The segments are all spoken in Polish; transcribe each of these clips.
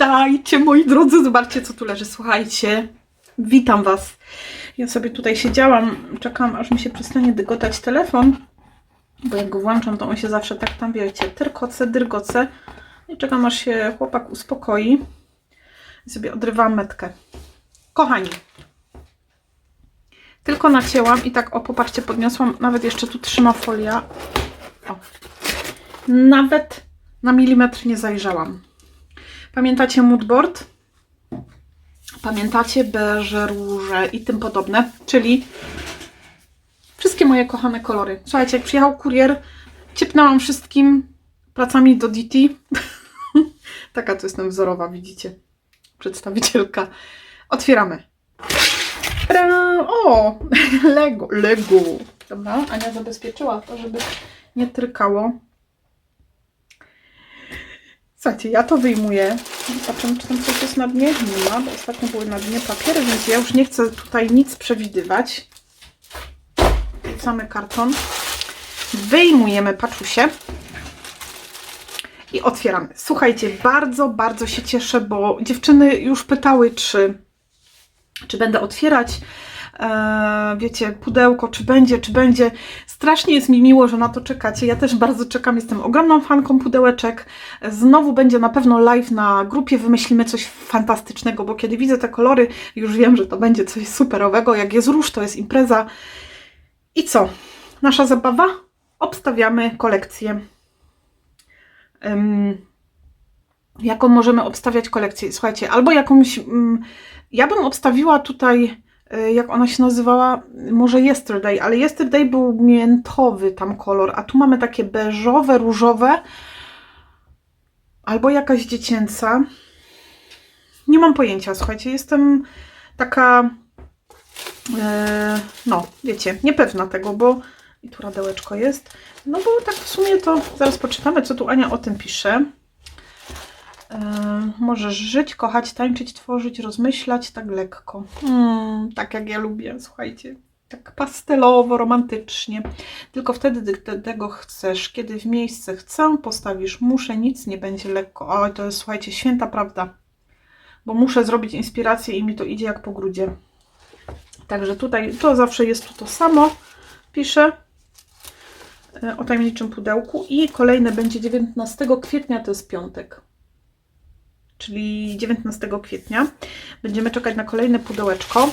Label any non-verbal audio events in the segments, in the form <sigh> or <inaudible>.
Witajcie moi drodzy, zobaczcie co tu leży, słuchajcie. Witam Was. Ja sobie tutaj siedziałam, czekam aż mi się przestanie dygotać telefon, bo jak go włączam, to on się zawsze tak tam, wiecie, tyrkoce, dyrgoce. I czekam aż się chłopak uspokoi. I sobie odrywam metkę. Kochani, tylko nacięłam i tak, o popatrzcie, podniosłam, nawet jeszcze tu trzyma folia. O. Nawet na milimetr nie zajrzałam. Pamiętacie moodboard? Pamiętacie beże, róże i tym podobne, czyli wszystkie moje kochane kolory. Słuchajcie, jak przyjechał kurier, ciepnęłam wszystkim pracami do DT. <laughs> Taka to jestem wzorowa, widzicie? Przedstawicielka. Otwieramy. Tadam! O! <laughs> Lego, Lego. Dobra, Ania zabezpieczyła to, żeby nie trykało. Słuchajcie, ja to wyjmuję. Zobaczymy, czy tam coś jest na dnie. Nie ma, bo ostatnio były na dnie papiery, więc ja już nie chcę tutaj nic przewidywać. Wrzucamy karton. Wyjmujemy paczusie. I otwieramy. Słuchajcie, bardzo, bardzo się cieszę, bo dziewczyny już pytały, czy, czy będę otwierać e, wiecie, pudełko, czy będzie, czy będzie. Strasznie jest mi miło, że na to czekacie. Ja też bardzo czekam, jestem ogromną fanką pudełeczek. Znowu będzie na pewno live na grupie, wymyślimy coś fantastycznego, bo kiedy widzę te kolory, już wiem, że to będzie coś superowego. Jak jest róż, to jest impreza. I co? Nasza zabawa? Obstawiamy kolekcję. Ym, jaką możemy obstawiać kolekcję? Słuchajcie, albo jakąś... ym, ja bym obstawiła tutaj jak ona się nazywała, może Yesterday, ale Yesterday był miętowy tam kolor, a tu mamy takie beżowe, różowe, albo jakaś dziecięca. Nie mam pojęcia, słuchajcie, jestem taka, e, no, wiecie, niepewna tego, bo i tu radełeczko jest, no bo tak w sumie to zaraz poczytamy, co tu Ania o tym pisze. E, możesz żyć, kochać, tańczyć, tworzyć, rozmyślać tak lekko. Mm, tak jak ja lubię, słuchajcie. Tak pastelowo, romantycznie. Tylko wtedy, gdy te- tego chcesz. Kiedy w miejsce chcę, postawisz muszę, nic nie będzie lekko. Oj, to jest, słuchajcie, święta prawda. Bo muszę zrobić inspirację i mi to idzie jak po grudzie. Także tutaj, to zawsze jest tu to samo. Piszę e, o tajemniczym pudełku. I kolejne będzie 19 kwietnia, to jest piątek czyli 19 kwietnia. Będziemy czekać na kolejne pudełeczko.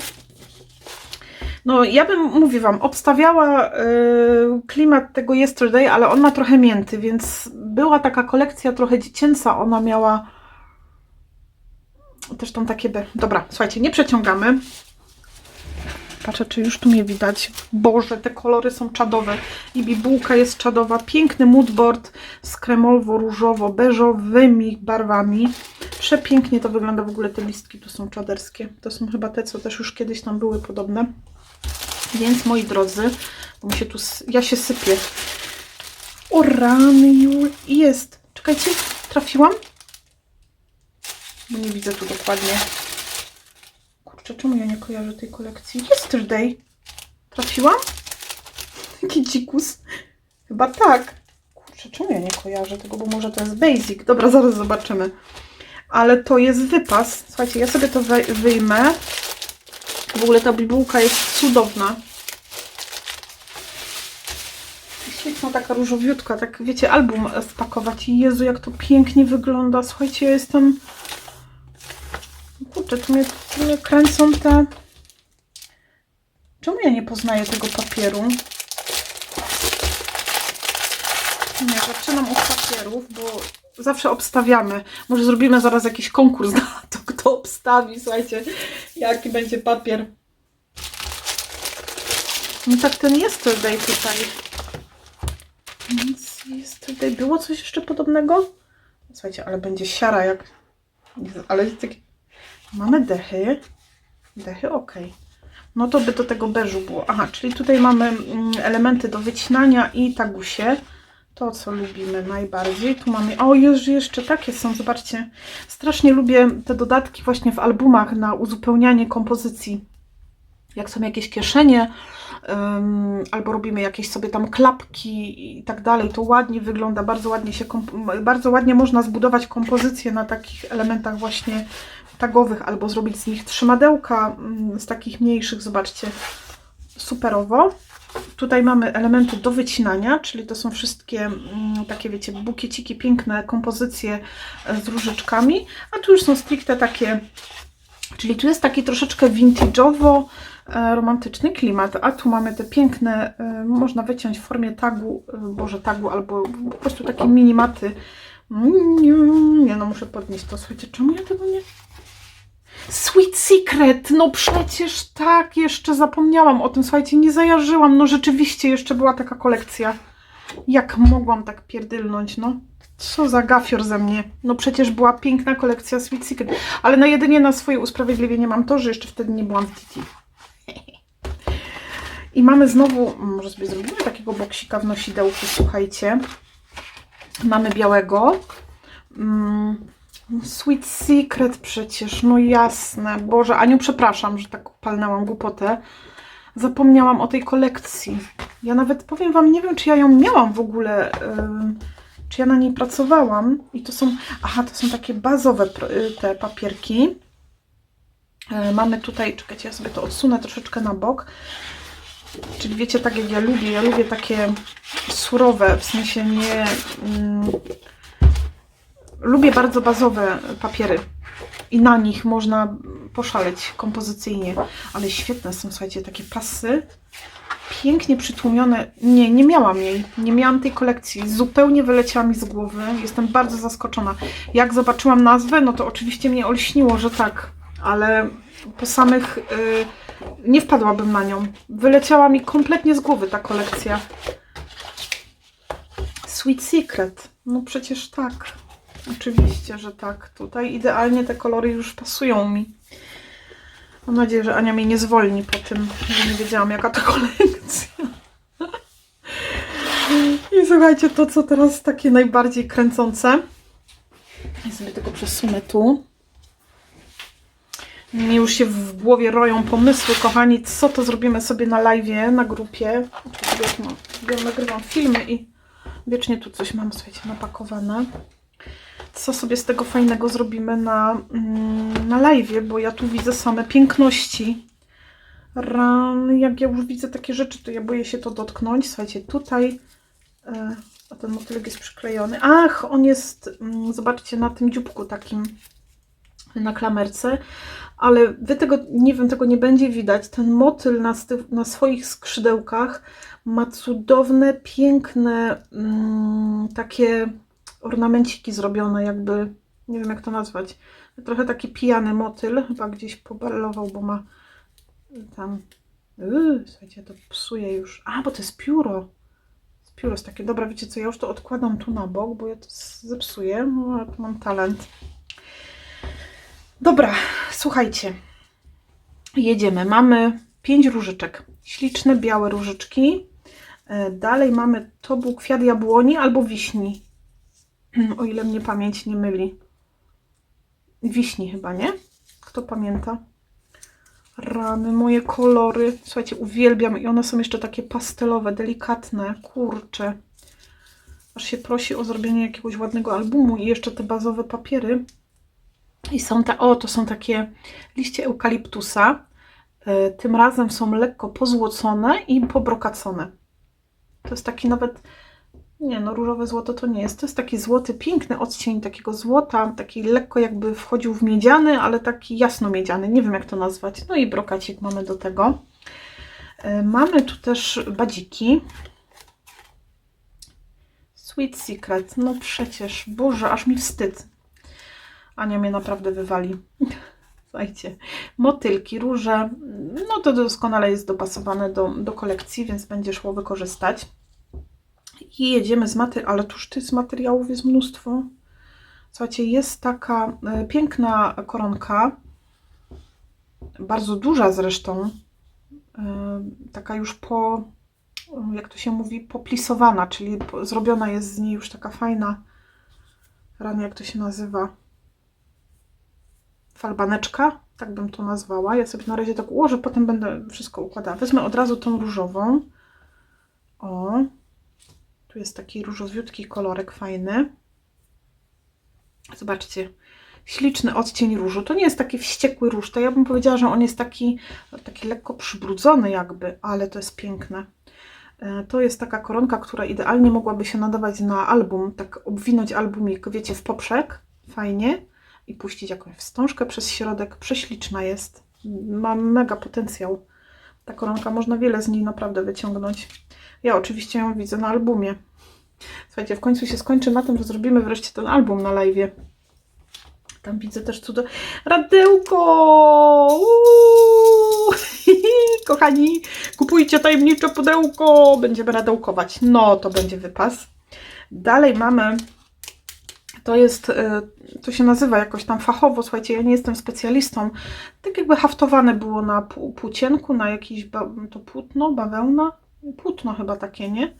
No, ja bym, mówię Wam, obstawiała y, klimat tego Yesterday, ale on ma trochę mięty, więc była taka kolekcja trochę dziecięca. Ona miała też tam takie... Be... Dobra, słuchajcie, nie przeciągamy. Patrzę, czy już tu mnie widać. Boże, te kolory są czadowe. I bibułka jest czadowa. Piękny moodboard z kremowo-różowo-beżowymi barwami. Przepięknie to wygląda w ogóle. Te listki tu są czaderskie. To są chyba te, co też już kiedyś tam były podobne. Więc moi drodzy, bo mi się tu, ja się sypię. O rany. Jest. Czekajcie, trafiłam? Bo nie widzę tu dokładnie. Kurczę, czemu ja nie kojarzę tej kolekcji? Yesterday. Trafiłam? Jaki dzikus. Chyba tak. Kurczę, czemu ja nie kojarzę tego, bo może to jest basic. Dobra, zaraz zobaczymy. Ale to jest wypas. Słuchajcie, ja sobie to wyjmę. W ogóle ta bibułka jest cudowna. Świetna taka różowiutka, tak wiecie, album spakować. Jezu, jak to pięknie wygląda. Słuchajcie, ja jestem... Kurczę, tu mnie, tu mnie kręcą te... Czemu ja nie poznaję tego papieru? Nie, zaczynam od papierów, bo zawsze obstawiamy. Może zrobimy zaraz jakiś konkurs na <laughs> to, kto obstawi. Słuchajcie, jaki będzie papier. No tak ten yesterday tutaj. Nic yesterday. Było coś jeszcze podobnego? Słuchajcie, ale będzie siara jak... Ale jest takie... Mamy dechy. Dechy, ok. No to by do tego beżu było. Aha, czyli tutaj mamy mm, elementy do wycinania i tagusie. To, co lubimy najbardziej. Tu mamy... O, już jeszcze takie są, zobaczcie. Strasznie lubię te dodatki właśnie w albumach na uzupełnianie kompozycji. jak są jakieś kieszenie, ym, albo robimy jakieś sobie tam klapki i tak dalej, to ładnie wygląda, bardzo ładnie się, bardzo ładnie można zbudować kompozycję na takich elementach właśnie tagowych, albo zrobić z nich trzymadełka mm, z takich mniejszych, zobaczcie, superowo. Tutaj mamy elementy do wycinania, czyli to są wszystkie mm, takie, wiecie, bukieciki, piękne kompozycje e, z różyczkami, a tu już są stricte takie, czyli tu jest taki troszeczkę vintage'owo e, romantyczny klimat, a tu mamy te piękne, e, można wyciąć w formie tagu, boże tagu, albo po prostu takie minimaty. Mm, Nie no, muszę podnieść to, słuchajcie, czemu ja tego nie... Sweet Secret, no przecież tak, jeszcze zapomniałam o tym, słuchajcie, nie zajarzyłam, no rzeczywiście jeszcze była taka kolekcja. Jak mogłam tak pierdylnąć, no. Co za gafior ze mnie. No przecież była piękna kolekcja Sweet Secret, ale na jedynie na swoje usprawiedliwienie mam to, że jeszcze wtedy nie byłam w DT. I mamy znowu, może sobie zrobimy takiego boksika w nosidełku, słuchajcie. Mamy białego. Mm, Sweet Secret przecież, no jasne. Boże, Aniu, przepraszam, że tak palnęłam głupotę. Zapomniałam o tej kolekcji. Ja nawet powiem Wam, nie wiem, czy ja ją miałam w ogóle, ym, czy ja na niej pracowałam. I to są, aha, to są takie bazowe y, te papierki. E, Mamy tutaj, czekajcie, ja sobie to odsunę troszeczkę na bok. Czyli wiecie, tak jak ja lubię, ja lubię takie surowe, w sensie nie... Mm, lubię bardzo bazowe papiery i na nich można poszaleć kompozycyjnie, ale świetne są, słuchajcie, takie pasy, pięknie przytłumione. Nie, nie miałam jej, nie miałam tej kolekcji, zupełnie wyleciała mi z głowy, jestem bardzo zaskoczona. Jak zobaczyłam nazwę, no to oczywiście mnie olśniło, że tak, ale po samych y, nie wpadłabym na nią. Wyleciała mi kompletnie z głowy ta kolekcja. Sweet Secret, no przecież tak. Oczywiście, że tak. Tutaj idealnie te kolory już pasują mi. Mam nadzieję, że Ania mnie nie zwolni po tym, że nie wiedziałam jaka to <laughs> kolekcja. I słuchajcie, to co teraz takie najbardziej kręcące. Ja sobie tego przesunę tu. Mi już się w głowie roją pomysły, kochani, co to zrobimy sobie na live, na grupie. Oczywiście nagrywam filmy i wiecznie tu coś mam, słuchajcie, napakowane co sobie z tego fajnego zrobimy na, mm, na live, bo ja tu widzę same piękności. Ran, jak ja już widzę takie rzeczy, to ja boję się to dotknąć. Słuchajcie, tutaj e, a ten motylek jest przyklejony. Ach, on jest, mm, zobaczcie, na tym dzióbku takim na klamerce, ale wy tego, nie wiem, tego nie będzie widać. Ten motyl na, na swoich skrzydełkach ma cudowne, piękne, mm, takie ornamenciki zrobione, jakby, nie wiem jak to nazwać, trochę taki pijany motyl, chyba gdzieś poballował, bo ma tam, yy, słuchajcie, to psuje już, a, bo to jest pióro, z pióro jest takie, dobra, wiecie co, ja już to odkładam tu na bok, bo ja to zepsuję, no, tu mam talent. Dobra, słuchajcie, jedziemy, mamy pięć różyczek, śliczne, białe różyczki, E, Dalej mamy, to był kwiat jabłoni albo wiśni, o ile mnie pamięć nie myli. Wiśni chyba, nie? Kto pamięta? Rany, moje kolory. Słuchajcie, uwielbiam. I one są jeszcze takie pastelowe, delikatne. Kurcze. Aż się prosi o zrobienie jakiegoś ładnego albumu. I jeszcze te bazowe papiery. I są te, o, to są takie liście eukaliptusa. E, Tym razem są lekko pozłocone i pobrokacone. To jest taki nawet nie, no różowe złoto to nie jest. To jest taki złoty, piękny odcień takiego złota, taki lekko jakby wchodził w miedziany, ale taki jasno miedziany. Nie wiem jak to nazwać. No i brokacik mamy do tego. E, Mamy tu też badziki. Sweet Secret. No przecież, Boże, aż mi wstyd. Ania mnie naprawdę wywali. <laughs> Słuchajcie, motylki, róże, no to doskonale jest dopasowane do, do kolekcji, więc będzie szło wykorzystać. I jedziemy z materiału, ale tuż ty z materiałów jest mnóstwo. Słuchajcie, jest taka e, piękna koronka, bardzo duża zresztą, e, taka już po, jak to się mówi, poplisowana, czyli zrobiona jest z niej już taka fajna, rany jak to się nazywa, falbaneczka, Tak bym to nazwała. Ja sobie na razie tak ułożę, potem będę wszystko układała. Wezmę od razu tą różową. O, tu jest taki różowiutki kolorek fajny. Zobaczcie, śliczny odcień różu. To nie jest taki wściekły róż, to ja bym powiedziała, że on jest taki, taki lekko przybrudzony jakby, ale to jest piękne. E, To jest taka koronka, która idealnie mogłaby się nadawać na album, tak obwinąć albumik, wiecie, w poprzek, fajnie i puścić jakąś wstążkę przez środek. Prześliczna jest, ma mega potencjał. Ta koronka, można wiele z niej naprawdę wyciągnąć. Ja oczywiście ją widzę na albumie. Słuchajcie, w końcu się skończy na tym, że zrobimy wreszcie ten album na live. Tam widzę też cudo. Radełko! <laughs> Kochani, kupujcie tajemnicze pudełko. Będziemy radełkować. No, to będzie wypas. Dalej mamy. To jest, e, to się nazywa jakoś tam fachowo, słuchajcie, ja nie jestem specjalistą. Tak jakby haftowane było na płócienku, na jakiś, ba- to płótno, bawełna? Płótno chyba takie, nie?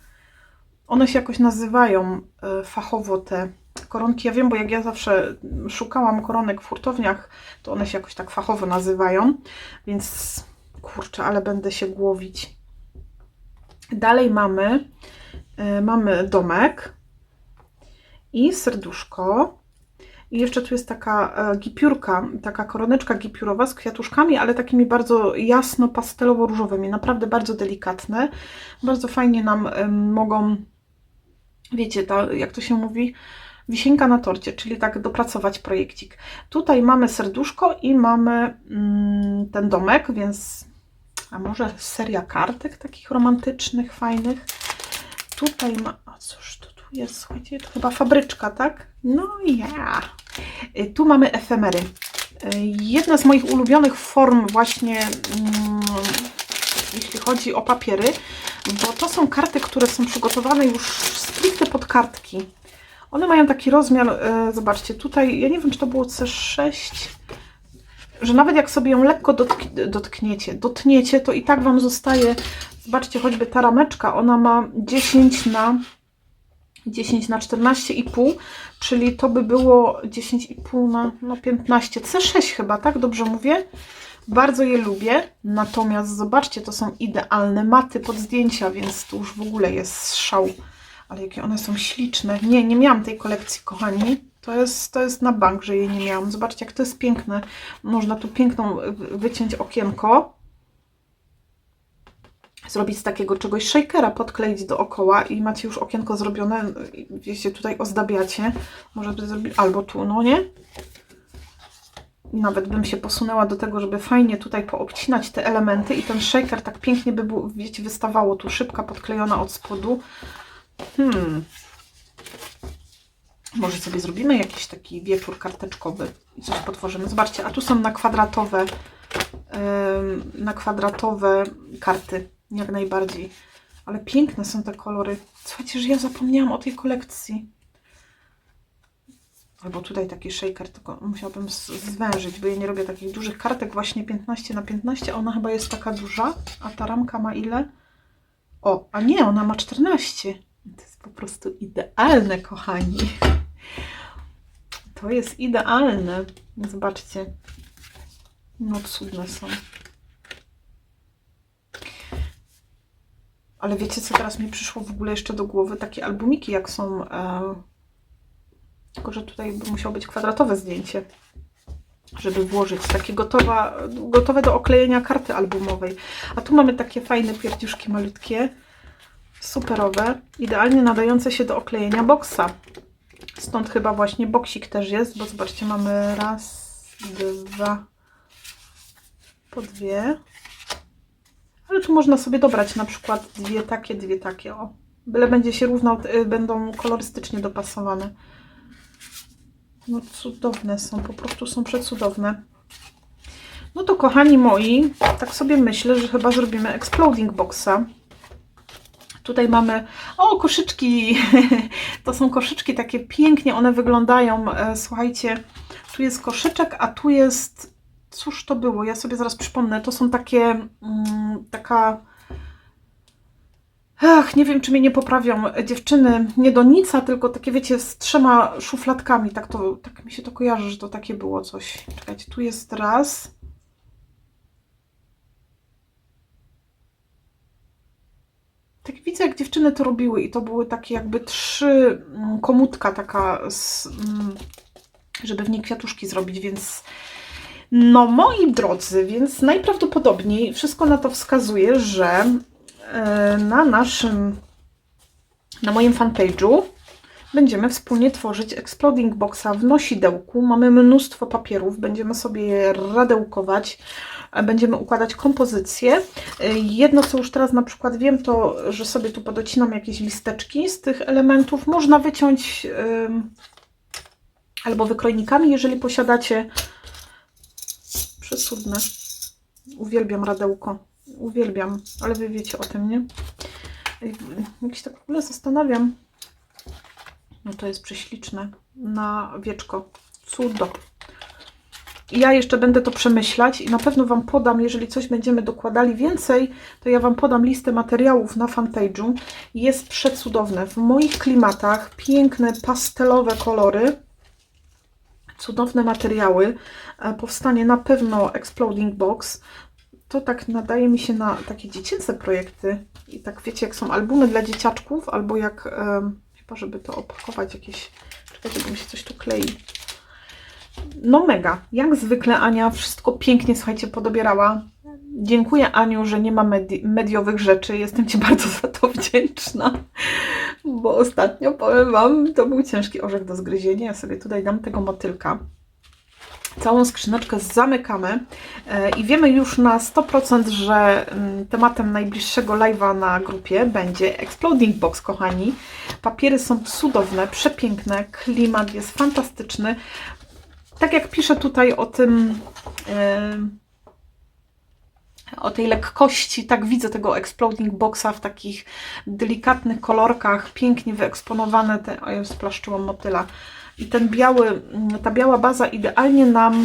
One się jakoś nazywają e, fachowo te koronki. Ja wiem, bo jak ja zawsze szukałam koronek w hurtowniach, to one się jakoś tak fachowo nazywają, więc kurczę, ale będę się głowić. Dalej mamy, e, mamy domek i serduszko. I jeszcze tu jest taka e, gipiurka, taka koroneczka gipiurowa z kwiatuszkami, ale takimi bardzo jasno pastelowo-różowymi. Naprawdę bardzo delikatne. Bardzo fajnie nam mogą, wiecie, ta, jak to się mówi, wisienka na torcie, czyli tak dopracować projekcik. Tutaj mamy serduszko i mamy mm, ten domek, więc a może seria kartek takich romantycznych, fajnych. Tutaj ma, a cóż tu jest, słuchajcie, to chyba fabryczka, tak? No ja. Y, Tu mamy efemery. Y, Jedna z moich ulubionych form właśnie, mm, jeśli chodzi o papiery, bo to są karty, które są przygotowane już stricte pod kartki. One mają taki rozmiar, e, zobaczcie, tutaj, ja nie wiem, czy to było C6, że nawet jak sobie ją lekko dotk dotkniecie, dotniecie, to i tak Wam zostaje, zobaczcie, choćby ta rameczka, ona ma 10 na 10 na 14,5, czyli to by było 10,5 na no 15, C6 chyba, tak? Dobrze mówię? Bardzo je lubię, natomiast zobaczcie, to są idealne maty pod zdjęcia, więc tu już w ogóle jest szał. Ale jakie one są śliczne. Nie, nie miałam tej kolekcji, kochani. To jest, to jest na bank, że jej nie miałam. Zobaczcie, jak to jest piękne. Można tu piękną wy- wyciąć okienko. Zrobić z takiego czegoś shakera, podkleić dookoła i macie już okienko zrobione. i Wiecie, tutaj ozdabiacie. Może by zrobić albo tu, no nie? Nawet bym się posunęła do tego, żeby fajnie tutaj poobcinać te elementy i ten shaker tak pięknie by był, wiecie, wystawało tu szybka podklejona od spodu. Hmm. Może sobie zrobimy jakiś taki wieczór karteczkowy i coś potworzymy. Zobaczcie, a tu są na kwadratowe, na kwadratowe karty, jak najbardziej. Ale piękne są te kolory. Słuchajcie, że ja zapomniałam o tej kolekcji. Albo tutaj taki shaker, tylko musiałabym zwężyć, bo ja nie robię takich dużych kartek, właśnie 15 na 15, a ona chyba jest taka duża, a ta ramka ma ile? O, a nie, ona ma 14. To jest po prostu idealne, kochani. To jest idealne. Zobaczcie. No cudne są. Ale wiecie, co teraz mi przyszło w ogóle jeszcze do głowy? Takie albumiki, jak są. E... Tylko, że tutaj by musiało być kwadratowe zdjęcie, żeby włożyć. Takie gotowa, gotowe do oklejenia karty albumowej. A tu mamy takie fajne pierdziuszki malutkie superowe, idealnie nadające się do oklejenia boksa. Stąd chyba właśnie boksik też jest, bo zobaczcie, mamy raz, dwa, po dwie. Ale tu można sobie dobrać na przykład dwie takie, dwie takie, o. Byle będzie się równał, y, będą kolorystycznie dopasowane. No cudowne są, po prostu są przecudowne. No to kochani moi, tak sobie myślę, że chyba zrobimy exploding boxa. Tutaj mamy, o koszyczki, <laughs> to są koszyczki takie pięknie, one wyglądają, E, słuchajcie, tu jest koszyczek, a tu jest, Cóż to było? Ja sobie zaraz przypomnę. To są takie, mm, taka... Ach, nie wiem, czy mnie nie poprawią dziewczyny. Nie donica, tylko takie, wiecie, z trzema szufladkami. Tak, to, tak mi się to kojarzy, że to takie było coś. Czekajcie, tu jest raz. Tak widzę, jak dziewczyny to robiły i to były takie jakby trzy mm, komutka taka, z, mm, żeby w niej kwiatuszki zrobić, więc no moi drodzy, więc najprawdopodobniej wszystko na to wskazuje, że e, na naszym, na moim fanpage'u będziemy wspólnie tworzyć Exploding Boxa w nosidełku. Mamy mnóstwo papierów, będziemy sobie je radełkować, e, będziemy układać kompozycje. E, Jedno, co już teraz na przykład wiem, to, że sobie tu podocinam jakieś listeczki z tych elementów. Można wyciąć ym, albo wykrojnikami, jeżeli posiadacie. Przesudne. Uwielbiam radełko. Uwielbiam, ale wy wiecie o tym, nie? Jak się tak w ogóle zastanawiam, no to jest prześliczne na wieczko. Cudo. Ja jeszcze będę to przemyślać i na pewno Wam podam, jeżeli coś będziemy dokładali więcej, to ja Wam podam listę materiałów na fanpage'u. Jest przecudowne. W moich klimatach piękne pastelowe kolory, cudowne materiały. E, Powstanie na pewno Exploding Box. To tak nadaje mi się na takie dziecięce projekty. I tak wiecie, jak są albumy dla dzieciaczków, albo jak em, Chyba, żeby to opakować jakieś... Czekajcie, bo mi się coś tu klei. No mega. Jak zwykle Ania wszystko pięknie, słuchajcie, podobierała. Dziękuję Aniu, że nie ma medi mediowych rzeczy. Jestem Ci bardzo za to wdzięczna. Bo ostatnio, powiem Wam, to był ciężki orzech do zgryzienia. Ja sobie tutaj dam tego motylka. Całą skrzyneczkę zamykamy e, i wiemy już na 100%, że mm, tematem najbliższego live'a na grupie będzie Exploding Box, kochani. Papiery są cudowne, przepiękne, klimat jest fantastyczny. Tak jak piszę tutaj o tym, e, o tej lekkości, tak widzę tego Exploding Boxa w takich delikatnych kolorkach, pięknie wyeksponowane. Te, o, ja splaszczyłam motyla. I ten biały, ta biała baza idealnie nam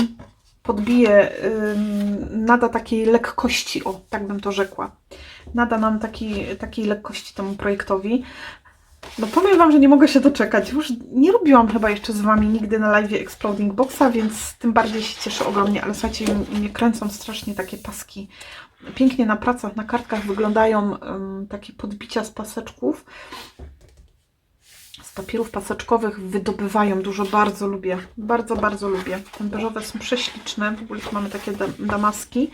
podbije, nada takiej lekkości, o, tak bym to rzekła. Nada nam takiej, takiej lekkości temu projektowi. No powiem Wam, że nie mogę się doczekać. Już nie robiłam chyba jeszcze z Wami nigdy na live Exploding Boxa, więc tym bardziej się cieszę ogromnie, ale słuchajcie, mnie kręcą strasznie takie paski. Pięknie na pracach, na kartkach wyglądają ym, takie podbicia z paseczków z papierów paseczkowych wydobywają dużo. Bardzo lubię. Bardzo, bardzo lubię. Te beżowe są prześliczne. W ogóle tu mamy takie da- damaski.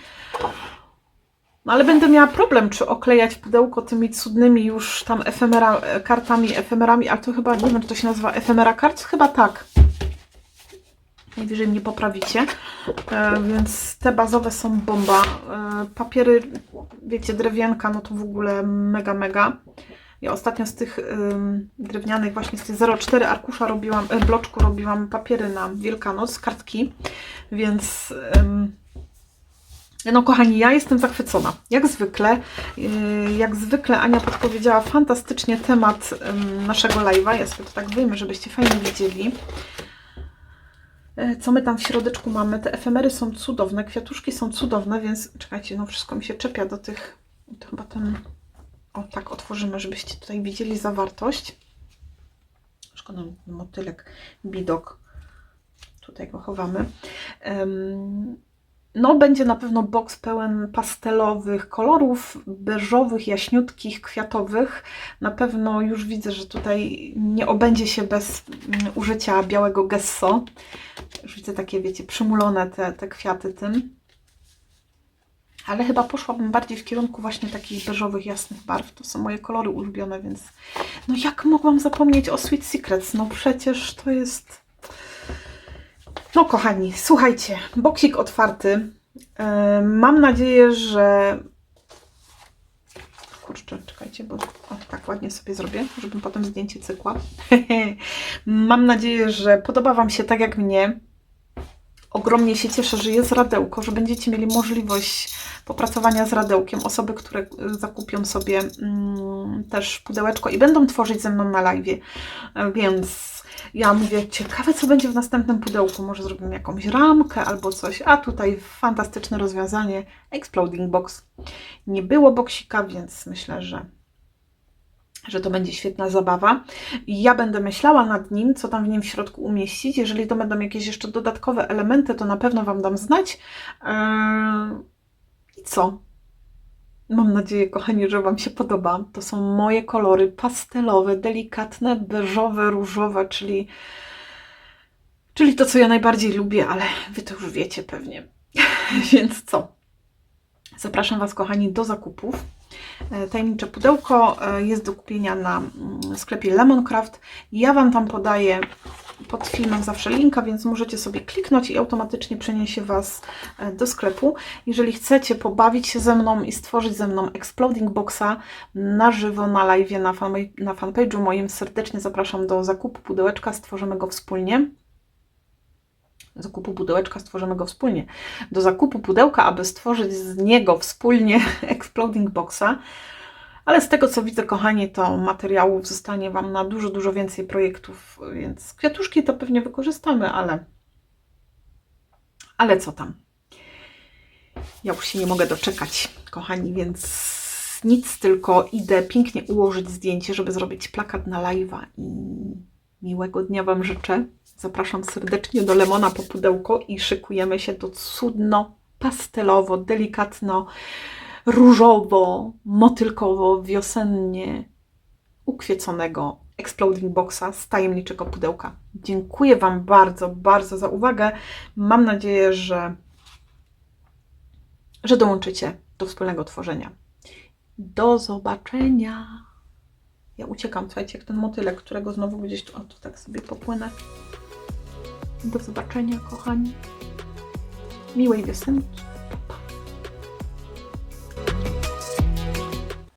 No ale będę miała problem, czy oklejać pudełko tymi cudnymi już tam efemera, kartami, efemerami, ale to chyba, nie wiem, czy to się nazywa efemera kart? Chyba tak. Najwyżej mnie poprawicie. E, więc te bazowe są bomba. E, papiery, wiecie, drewienka, no to w ogóle mega, mega. Ja ostatnio z tych drewnianych, właśnie z tych 0,4 arkusza robiłam, y, bloczku robiłam papiery na Wielkanoc, kartki, więc no kochani, ja jestem zachwycona. Jak zwykle, yy, jak zwykle Ania podpowiedziała fantastycznie temat naszego live'a. Ja sobie to tak wyjmę, żebyście fajnie widzieli. Yy, Co my tam w środeczku mamy? Te efemery są cudowne, kwiatuszki są cudowne, więc czekajcie, no wszystko mi się czepia do tych, to chyba ten o, tak otworzymy, żebyście tutaj widzieli zawartość. Szkoda, motylek, bidok. Tutaj go chowamy. No, będzie na pewno boks pełen pastelowych kolorów, beżowych, jaśniutkich, kwiatowych. Na pewno już widzę, że tutaj nie obędzie się bez mm, użycia białego gesso. Już widzę takie, wiecie, przymulone te, te kwiaty tym ale chyba poszłabym bardziej w kierunku właśnie takich beżowych, jasnych barw. To są moje kolory ulubione, więc no jak mogłam zapomnieć o Sweet Secrets? No przecież to jest... No kochani, słuchajcie, boksik otwarty. Yy, mam nadzieję, że... Kurczę, czekajcie, bo o, tak ładnie sobie zrobię, żebym potem zdjęcie cykła. <laughs> mam nadzieję, że podoba Wam się tak jak mnie. Ogromnie się cieszę, że jest radełko, że będziecie mieli możliwość popracowania z radełkiem. Osoby, które y, zakupią sobie mm, też pudełeczko i będą tworzyć ze mną na live. Więc ja mówię, ciekawe co będzie w następnym pudełku. Może zrobimy jakąś ramkę albo coś. A tutaj fantastyczne rozwiązanie. Exploding Box. Nie było boksika, więc myślę, że że to będzie świetna zabawa. Ja będę myślała nad nim, co tam w nim w środku umieścić. Jeżeli to będą jakieś jeszcze dodatkowe elementy, to na pewno Wam dam znać. Eee, I co? Mam nadzieję, kochani, że Wam się podoba. To są moje kolory pastelowe, delikatne, beżowe, różowe, czyli, czyli to, co ja najbardziej lubię, ale Wy to już wiecie pewnie. <laughs> Więc co? Zapraszam Was, kochani, do zakupów. E, Tajemnicze pudełko e, jest do kupienia na mm, sklepie Lemoncraft. Ja Wam tam podaję pod filmem zawsze linka, więc możecie sobie kliknąć i automatycznie przeniesie Was e, do sklepu. Jeżeli chcecie pobawić się ze mną i stworzyć ze mną Exploding Boxa na żywo, na live, na, fan, na fanpage'u moim, serdecznie zapraszam do zakupu pudełeczka, stworzymy go wspólnie. Zakupu pudełeczka stworzymy go wspólnie. Do zakupu pudełka, aby stworzyć z niego wspólnie <laughs> Exploding Boxa. Ale z tego co widzę, kochani, to materiałów zostanie Wam na dużo, dużo więcej projektów, więc kwiatuszki to pewnie wykorzystamy, ale. Ale co tam? Ja już się nie mogę doczekać, kochani, więc nic, tylko idę pięknie ułożyć zdjęcie, żeby zrobić plakat na live'a i miłego dnia Wam życzę. Zapraszam serdecznie do Lemona po pudełko i szykujemy się do cudno, pastelowo, delikatno, różowo, motylkowo, wiosennie ukwieconego Exploding Boxa z tajemniczego pudełka. Dziękuję Wam bardzo, bardzo za uwagę. Mam nadzieję, że, że dołączycie do wspólnego tworzenia. Do zobaczenia. Ja uciekam, słuchajcie, jak ten motylek, którego znowu gdzieś tu, o, tu tak sobie popłynę. Do zobaczenia, kochani. Miłej wiosenki.